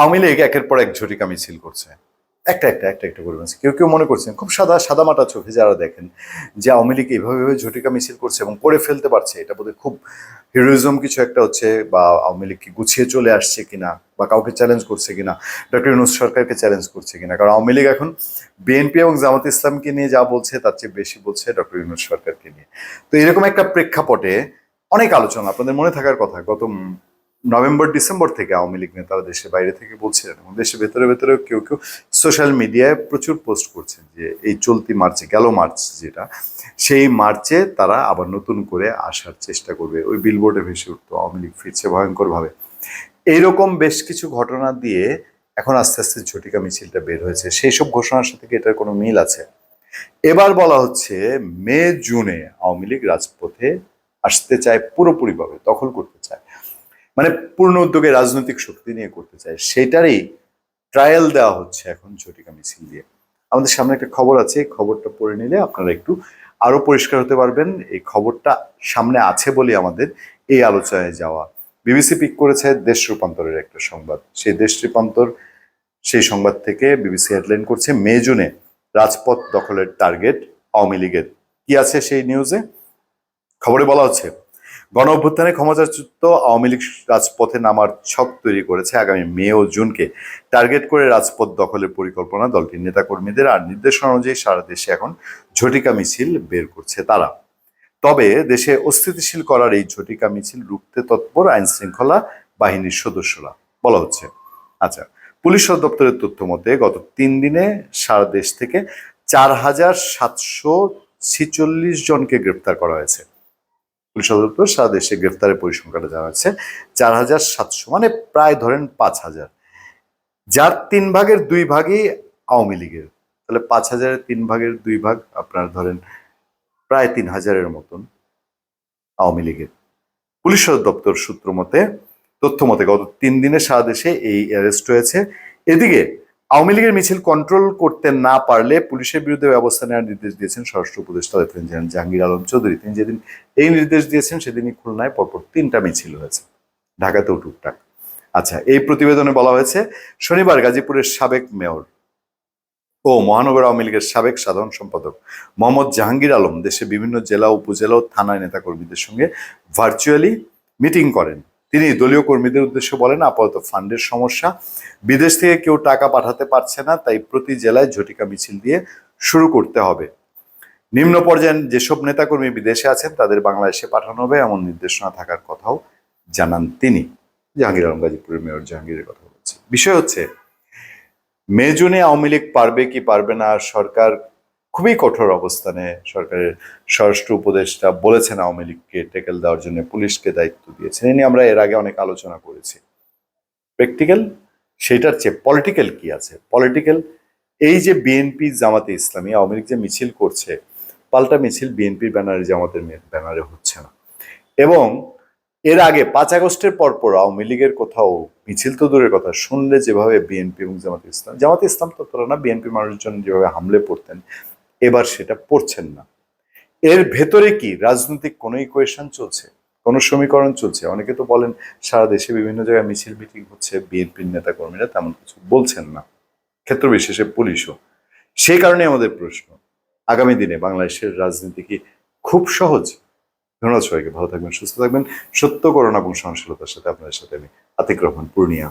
আওয়ামী লীগ একের পর এক ঝটিকা মিছিল করছে। একটা একটা একটা একটা করে কেউ কেউ মনে করছেন, খুব সাদা সাদা মাটা চোখে যারা দেখেন যে আওয়ামী লীগ এইভাবে ঝটিকা মিছিল করছে এবং করে ফেলতে পারছে, এটা বোধহয় খুব হিরোইজম কিছু একটা হচ্ছে বা আওয়ামী লীগ কি গুছিয়ে চলে আসছে কিনা বা কাউকে চ্যালেঞ্জ করছে কিনা, ডক্টর ইউনুস সরকারকে চ্যালেঞ্জ করছে কিনা। কারণ আওয়ামী লীগ এখন বিএনপি এবং জামাত ইসলামকে নিয়ে যা বলছে, তার চেয়ে বেশি বলছে ডক্টর ইউনুস সরকারকে নিয়ে। তো এরকম একটা প্রেক্ষাপটে অনেক আলোচনা, আপনাদের মনে থাকার কথা, গত নভেম্বর, ডিসেম্বর থেকে আওয়ামী লীগ নেতারা দেশের বাইরে থেকে বলছিলেন এবং দেশের ভেতরে ভেতরে কেউ কেউ সোশ্যাল মিডিয়ায় প্রচুর পোস্ট করছেন যে এই চলতি মার্চে, গেল মার্চ যেটা, সেই মার্চে তারা আবার নতুন করে আসার চেষ্টা করবে। ওই বিলবোর্ডে ভেসে উঠতো, আওয়ামী লীগ ফিরছে ভয়ঙ্করভাবে। এইরকম বেশ কিছু ঘটনা দিয়ে এখন আস্তে আস্তে ঝটিকা মিছিলটা বের হয়েছে। সেই সব ঘোষণার সাথে কি এটার কোনো মিল আছে? এবার বলা হচ্ছে, মে, জুনে আওয়ামী লীগ রাজপথে আসতে চায় পুরোপুরিভাবে, দখল করতে চায়। মানে পূর্ণ উদ্যোগে রাজনৈতিক শক্তি নিয়ে করতে চায়, সেটারই ট্রায়াল দেওয়া হচ্ছে এখন ঝটিকা মিছিল দিয়ে। আমাদের সামনে একটা খবর আছে খবরটা পড়ে নিলে আপনারা একটু আরও পরিষ্কার হতে পারবেন। এই খবরটা সামনে আছে বলে আমাদের এই আলোচনায় যাওয়া। বিবিসি পিক করেছে দেশ রূপান্তরের একটা সংবাদ। সেই দেশ রূপান্তর, সেই সংবাদ থেকে বিবিসি হেডলাইন করছে, মে, জুনে রাজপথ দখলের টার্গেট আওয়ামী লীগের। কি আছে সেই নিউজে খবরে বলা হচ্ছে গণ অভ্যুত্থানে ক্ষমতাচ্যুত আওয়ামী লীগ রাজপথে নামার ছক তৈরি করেছে আগামী মে ও জুনকে। টার্গেট করে রাজপথ দখলের পরিকল্পনা দলটির নেতাকর্মীদের আর নির্দেশনা অনুযায়ী সারা দেশে এখন ঝটিকা মিছিল বের করছে তারা। তবে দেশে অস্থিতিশীল করার এই ঝটিকা মিছিল রুখতে তৎপর আইন শৃঙ্খলা বাহিনীর সদস্যরা। বলা হচ্ছে আচ্ছা পুলিশ দপ্তরের তথ্য মতে গত তিন দিনে সারা দেশ থেকে চার হাজার সাতশো ছিচল্লিশ জনকে গ্রেপ্তার করা হয়েছে। পুলিশ দপ্তর সারা দেশে গ্রেপ্তারের পরিসংখ্যাটা জানাচ্ছে। চার হাজার সাতশো মানে প্রায় ধরেন পাঁচ হাজার। যার তিন ভাগের দুই ভাগই আওয়ামী লীগের। তাহলে পাঁচ হাজারের তিন ভাগের দুই ভাগ আপনার ধরেন প্রায় তিন হাজারের মতন আওয়ামী লীগের। পুলিশ দপ্তর সূত্র মতে, তথ্য মতে গত তিন দিনে সারা দেশে এই অ্যারেস্ট হয়েছে। এদিকে আওয়ামী লীগের মিছিল কন্ট্রোল করতে না পারলে পুলিশের বিরুদ্ধে ব্যবস্থা নেওয়ার নির্দেশ দিয়েছেন স্বরাষ্ট্র উপদেষ্টা লেফটেন্যান্ট জেনারেল জাহাঙ্গীর আলম চৌধুরী। তিনি যেদিন এই নির্দেশ দিয়েছেন, সেদিনই খুলনায় পরপর তিনটা মিছিল হয়েছে। ঢাকাতেও টুকটাক। আচ্ছা এই প্রতিবেদনে বলা হয়েছে, শনিবার গাজীপুরের সাবেক মেয়র ও মহানগর আওয়ামী লীগের সাবেক সাধারণ সম্পাদক মোহাম্মদ জাহাঙ্গীর আলম দেশে বিভিন্ন জেলা, উপজেলা ও থানায় নেতাকর্মীদের সঙ্গে ভার্চুয়ালি মিটিং করেন। তিনি দলীয় কর্মীদের উদ্দেশ্যে বলেন, আপাতত ফান্ডের সমস্যা। বিদেশ থেকে কেউ টাকা পাঠাতে পারছে না, তাই প্রতি জেলায় ঝটিকা মিছিল দিয়ে শুরু করতে হবে। নিম্ন পর্যায়ের যেসব নেতাকর্মী বিদেশে আছেন, তাদের বাংলাদেশে পাঠানো হবে এমন নির্দেশনা থাকার কথাও জানান তিনি। জাহাঙ্গীর আলম, গাজীপুরের মেয়র জাহাঙ্গীরের কথা বলছি। বিষয় হচ্ছে মে জুনে আওয়ামী লীগ পারবে কি পারবে না, সরকার খুবই কঠোর অবস্থানে সরকারের স্বরাষ্ট্র উপদেষ্টা বলেছেন আওয়ামী লীগকে টেকেল দেওয়ার জন্য, পুলিশকে দায়িত্ব দিয়েছেন। এ নিয়ে আমরা এর আগে অনেক আলোচনা করেছি। প্র্যাকটিক্যাল সেটার চেয়ে পলিটিক্যাল কি আছে? পলিটিক্যাল, এই যে বিএনপি জামাতে ইসলামী, আওয়ামী লীগ যে মিছিল করছে, পাল্টা মিছিল বিএনপির ব্যানারে, জামাতের ব্যানারে হচ্ছে না। এবং এর আগে পাঁচ আগস্টের পরপর আওয়ামী লীগের কোথাও মিছিল তো দূরের কথা, শুনলে যেভাবে বিএনপি এবং জামাতে ইসলাম জামাতে ইসলাম তো তোরা না, বিএনপি মানুষজন যেভাবে হামলে পড়তেন এবার সেটা পড়ছেন না। এর ভেতরে কি রাজনৈতিক কোনো ইকুয়েশন চলছে? কোনো সমীকরণ চলছে? অনেকে তো বলেন সারা দেশে বিভিন্ন জায়গায় মিছিল মিটিং হচ্ছে, বিএনপির নেতা কর্মীরা তেমন কিছু বলছেন না। ক্ষেত্র বিশেষে পুলিশও। সেই কারণে আমাদের প্রশ্ন, আগামী দিনে বাংলাদেশের রাজনীতি কি খুব সহজ? ধন্যবাদ সবাইকে, ভালো থাকবেন, সুস্থ থাকবেন। সত্য, করোনা এবং সহনশীলতার সাথে আপনাদের সাথে আমি আতিক রহমান, পূর্ণিয়া।